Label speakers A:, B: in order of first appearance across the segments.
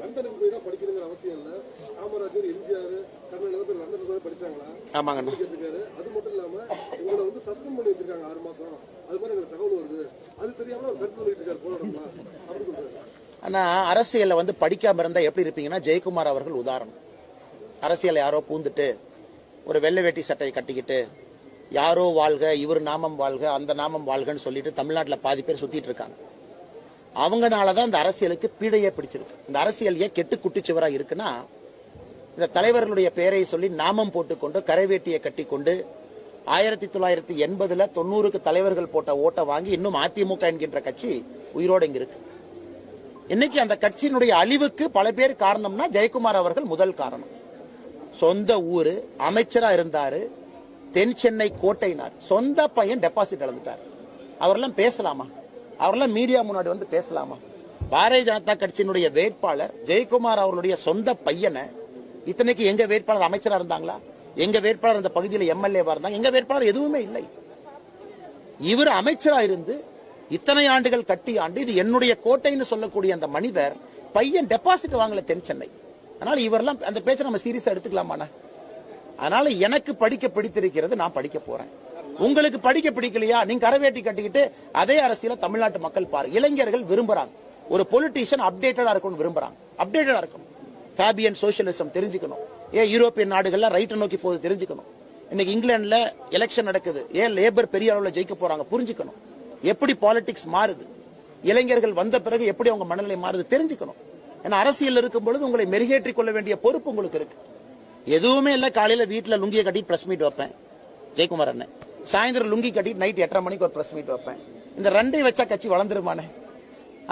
A: லண்டனுக்கு போய் தான் படிக்கணுங்கிற அவசியம் இல்ல. காமராஜர் எம்ஜிஆர் கர்நாடகா பேர் லண்டனுக்கு போய் படிச்சாங்களா?
B: ஆமாங்கண்ணா
A: கேட்டிருக்காரு. அது மட்டும் இல்லாம உங்களை வந்து சஸ்பெண்ட் பண்ணி வச்சிருக்காங்க ஆறு மாசம். அது மாதிரி எனக்கு தகவல் வருது. அது தெரியாம ஒரு கருத்து சொல்லிட்டு இருக்காரு. போராடலாம் அப்படி சொல்றாரு.
B: ஆனா அரசியல்ல வந்து படிக்காம இருந்தா எப்படி இருப்பீங்கன்னா ஜெயக்குமார் அவர்கள் உதாரணம். அரசியல் யாரோ பூந்துட்டு ஒரு வெள்ளை வேட்டி சட்டையை கட்டிக்கிட்டு யாரோ வாழ்க இவர் நாமம் வாழ்க அந்த நாமம் வாழ்கன்னு சொல்லிட்டு தமிழ்நாட்டில் பாதி பேர் சுத்திட்டு இருக்காங்க. அவங்கனால தான் இந்த அரசியலுக்கு பீடையே பிடிச்சிருக்கு. இந்த அரசியல் ஏன் கெட்டு குட்டிச்சுவராக இருக்குன்னா இந்த தலைவர்களுடைய பெயரை சொல்லி நாமம் போட்டுக்கொண்டு கரைவேட்டியை கட்டிக்கொண்டு ஆயிரத்தி தொள்ளாயிரத்தி எண்பதுல தொண்ணூறுக்கு தலைவர்கள் போட்ட ஓட்டை வாங்கி இன்னும் அதிமுக என்கின்ற கட்சி உயிரோடு இங்க இருக்கு. இன்னைக்கு அந்த கட்சியினுடைய அழிவுக்கு பல பேர் காரணம்னா ஜெயக்குமார் அவர்கள் முதல் காரணம். சொந்த ஊரு அமைச்சரா இருந்தாரு தென் சென்னை கோட்டைனார் சொந்த பையன் டெபாசிட் இழந்துட்டார். அவரெல்லாம் பேசலாமா? அவரெல்லாம் மீடியா முன்னாடி வந்து பேசலாமா? பாரதிய ஜனதா கட்சியினுடைய வேட்பாளர் ஜெயக்குமார் அவர்களுடைய சொந்த பையனை இத்தனைக்கு எங்க வேட்பாளர் அமைச்சரா இருந்தாங்களா? எங்க வேட்பாளர் அந்த பகுதியில் எம்எல்ஏவா இருந்தாங்க? எங்க வேட்பாளர் எதுவுமே இல்லை. இவர் அமைச்சரா இருந்து இத்தனை ஆண்டுகள் கட்டி ஆண்டு இது என்னுடைய கோட்டைன்னு சொல்லக்கூடிய அந்த மனிதர் பையன் டெபாசிட் வாங்கல தென் சென்னை. அதனால இவரெல்லாம் அந்த பேச்சை நம்ம சீரியஸா எடுத்துக்கலாமாண்ணா? அதனால எனக்கு படிக்க பிடித்திருக்கிறது நான் படிக்க போறேன். உங்களுக்கு படிக்க பிடிக்கலையா? நீங்க கரவேட்டி கட்டிக்கிட்டு அதே அரசியல தமிழ்நாட்டு மக்கள் பாரு. இளைஞர்கள் விரும்புறாங்க. ஒரு பொலிட்டீஷியன் அப்டேட்டடா இருக்கணும் விரும்புறாங்க. அப்டேட்டடா இருக்கணும். ஃபேபியன் சோசியலிசம் தெரிஞ்சுக்கணும். ஏன் யூரோப்பியன் நாடுகள்ல ரைட்டை நோக்கி போது தெரிஞ்சுக்கணும். இன்னைக்கு இங்கிலாந்துல எலெக்ஷன் நடக்குது. ஏன் லேபர் பெரிய அளவில் ஜெயிக்க போறாங்க? புரிஞ்சுக்கணும். எப்படி பாலிடிக்ஸ் மாறுது? இளைஞர்கள் வந்த பிறகு எப்படி அவங்க மனநிலை மாறுது தெரிஞ்சுக்கணும். ஏன்னா அரசியல் இருக்கும் பொழுது உங்களை மெருகேற்றிக் கொள்ள வேண்டிய பொறுப்பு உங்களுக்கு இருக்கு. எதுவுமே இல்லை காலையில வீட்டில் லுங்கியை கட்டி பிரஸ் மீட் வைப்பேன். ஜெயக்குமார் அண்ணன். சாயந்தரம் லுங்கி கட்டி நைட் எட்டரை மணிக்கு ஒரு பிரஸ் மீட் வைப்பேன். இந்த ரெண்டை வச்சா கட்சி வளர்ந்துருமானே?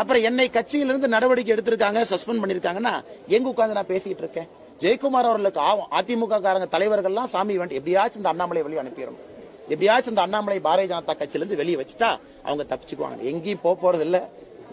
B: அப்புறம் என்னை கட்சியிலிருந்து நடவடிக்கை எடுத்திருக்காங்க சஸ்பெண்ட் பண்ணியிருக்காங்கன்னா எங்க உட்காந்து நான் பேசிட்டு இருக்கேன்? ஜெயக்குமார் அவர்களுக்கு ஆகும் அதிமுக காரங்க தலைவர்கள்லாம் சாமி வேண்டி எப்படியாச்சும் இந்த அண்ணாமலை வெளியே அனுப்பிடணும். எப்படியாச்சும் இந்த அண்ணாமலை பாரதிய ஜனதா கட்சியிலிருந்து வெளியே வச்சுட்டா அவங்க தப்பிச்சுக்குவாங்க. எங்கேயும் போக போறது இங்கே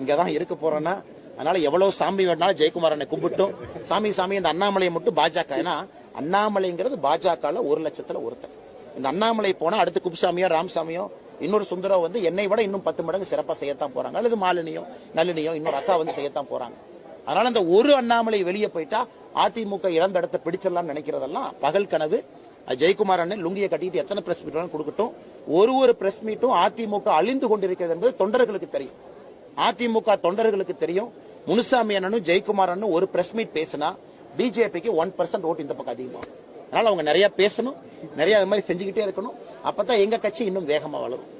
B: இங்கதான் இருக்க போறேன்னா அதனால எவ்வளவு சாமி வேணாலும் ஜெயக்குமார் அண்ணனை கும்பிட்டும். சாமி சாமி இந்த அண்ணாமலையை மட்டும் பாஜக. ஏன்னா அண்ணாமலைங்கிறது பாஜக ஒரு லட்சத்துல ஒருத்தர். இந்த அண்ணாமலை போனா அடுத்து குப்சாமியோ ராமசாமியோ இன்னொரு சுந்தரோ வந்து என்னை விட இன்னும் பத்து மடங்கு சிறப்பாக செய்யத்தான் போறாங்க. அல்லது மாலினியோ நளினியோ இன்னொரு அக்கா வந்து செய்யத்தான் போறாங்க. அதனால அந்த ஒரு அண்ணாமலை வெளியே போயிட்டா அதிமுக இழந்த இடத்தை பிடிச்சிடலாம்னு நினைக்கிறதெல்லாம் பகல் கனவு. ஜெயக்குமார் அண்ணன் லுங்கியை கட்டிட்டு எத்தனை பிரஸ் மீட் கொடுக்கட்டும். ஒரு ஒரு பிரஸ் மீட்டும் அதிமுக அழிந்து கொண்டிருக்கிறது என்பது தொண்டர்களுக்கு தெரியும். அதிமுக தொண்டர்களுக்கு தெரியும். முனுசாமி அண்ணனும் ஜெயக்குமார் அண்ணனும் ஒரு பிரஸ் மீட் பேசினா பிஜேபிக்கு ஒன் பர்சன்ட் ஓட்டு இந்த பக்கம் அதிகமாகும். அதனால அவங்க நிறைய பேசணும் நிறைய அது மாதிரி செஞ்சுக்கிட்டே இருக்கணும். அப்பதான் எங்க கட்சி இன்னும் வேகமா வளரும்.